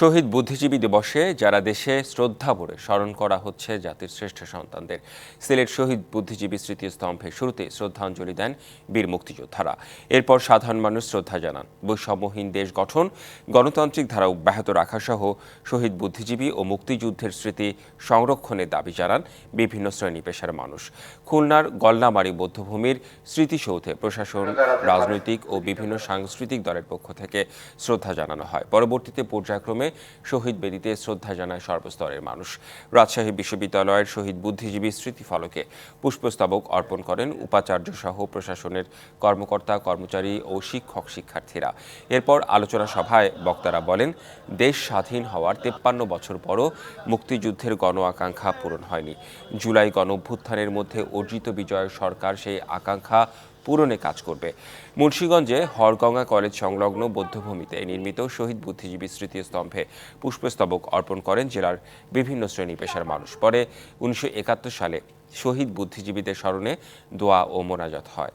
শহীদ বুদ্ধিজীবী দিবসে যারা দেশে শ্রদ্ধা ভরে স্মরণ করা হচ্ছে জাতির শ্রেষ্ঠ সন্তানদের, সিলেট শহীদ বুদ্ধিজীবী স্মৃতিস্তম্ভে শুরুতে শ্রদ্ধাঞ্জলি দেন বীর মুক্তিযোদ্ধারা। এরপর সাধারণ মানুষ শ্রদ্ধা জানান। বৈষম্যহীন দেশ গঠন, গণতান্ত্রিক ধারা অব্যাহত রাখা সহ শহীদ বুদ্ধিজীবী ও মুক্তিযুদ্ধের স্মৃতি সংরক্ষণের দাবি জানান বিভিন্ন শ্রেণি পেশার মানুষ। খুলনার গলনামারি বৌদ্ধভূমির স্মৃতিসৌধে প্রশাসন, রাজনৈতিক ও বিভিন্ন সাংস্কৃতিক দলের পক্ষ থেকে শ্রদ্ধা জানানো হয়। পরবর্তীতে পর্যায়ক্রমে শহীদ বেদিতে শ্রদ্ধা জানায় সর্বস্তরের মানুষ। রাজশাহী বিশ্ববিদ্যালয়ের শহীদ বুদ্ধিজীবী স্মৃতিফলকে পুষ্পস্তবক অর্পণ করেন উপাচার্য সহ প্রশাসনের কর্মকর্তা, কর্মচারী ও শিক্ষক শিক্ষার্থীরা। এরপর আলোচনা সভায় বক্তারা বলেন, দেশ স্বাধীন হওয়ার তেপ্পান্ন বছর পরও মুক্তিযুদ্ধের গণ আকাঙ্ক্ষা পূরণ হয়নি। জুলাই গণ অভ্যুত্থানের মধ্যে অর্জিত বিজয়ের সরকার সেই আকাঙ্ক্ষা পূরণে কাজ করবে। মুন্সীগঞ্জে হরগঙ্গা কলেজ সংলগ্ন বৌদ্ধভূমিতে নির্মিত শহীদ বুদ্ধিজীবী স্মৃতিস্তম্ভে পুষ্পস্তবক অর্পণ করেন জেলার বিভিন্ন শ্রেণি পেশার মানুষ। পরে উনিশশো একাত্তর সালে শহীদ বুদ্ধিজীবীদের স্মরণে দোয়া ও মোনাজাত হয়।